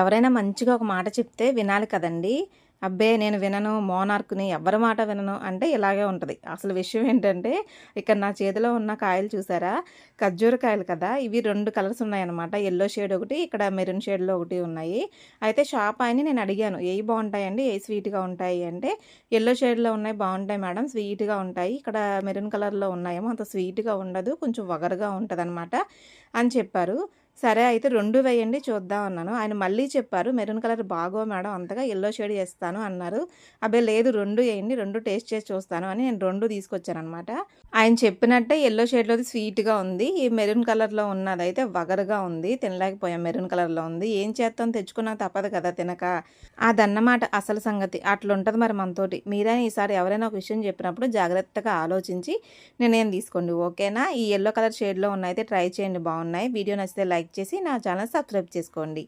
ఎవరైనా మంచిగా ఒక మాట చెప్తే వినాలి కదండి. అబ్బే నేను వినను మోనార్క్ని ఎవరి మాట వినను అంటే ఇలాగే ఉంటుంది. అసలు విషయం ఏంటంటే ఇక్కడ నా చేతిలో ఉన్న కాయలు చూసారా? ఖర్జూర కాయలు కదా. ఇవి రెండు కలర్స్ ఉన్నాయన్నమాట. ఎల్లో షేడ్ ఒకటి ఇక్కడ మెరూన్ షేడ్లో ఒకటి ఉన్నాయి. అయితే షాప్ ఆయన నేను అడిగాను ఏవి బాగుంటాయండి? ఏ స్వీట్గా ఉంటాయి? అంటే ఎల్లో షేడ్లో ఉన్నాయి బాగుంటాయి మేడం స్వీట్గా ఉంటాయి. ఇక్కడ మెరూన్ కలర్లో ఉన్నాయేమో అంత స్వీట్గా ఉండదు కొంచెం వగరుగా ఉంటుంది అని చెప్పారు. సరే అయితే రెండు వేయండి చూద్దాం అన్నాను. ఆయన మళ్ళీ చెప్పారు మెరూన్ కలర్ బాగో మేడం అంతగా ఎల్లో షేడ్ వేస్తాను అన్నారు. అబ్బాయి లేదు రెండు వేయండి రెండు టేస్ట్ చేసి చూస్తాను అని నేను రెండు తీసుకొచ్చాను అనమాట ఆయన చెప్పినట్టే ఎల్లో షేడ్లోది స్వీట్గా ఉంది ఈ మెరూన్ కలర్లో ఉన్నది అయితే వగరుగా ఉంది తినలేకపోయాం మెరూన్ కలర్లో ఉంది ఏం చేస్తాం తెచ్చుకున్నా తప్పదు కదా తినక. అదన్నమాట అసలు సంగతి. అట్లుంటుంది మరి మనతోటి. మీరైనా ఈసారి ఎవరైనా ఒక విషయం చెప్పినప్పుడు జాగ్రత్తగా ఆలోచించి నిర్ణయం తీసుకోండి ఓకేనా? ఈ ఎల్లో కలర్ షేడ్లో ఉన్నైతే ట్రై చేయండి బాగున్నాయి. వీడియో నచ్చితే లైక్ లైక్ చేసి నా ఛానల్ సబ్స్క్రైబ్ చేసుకోండి.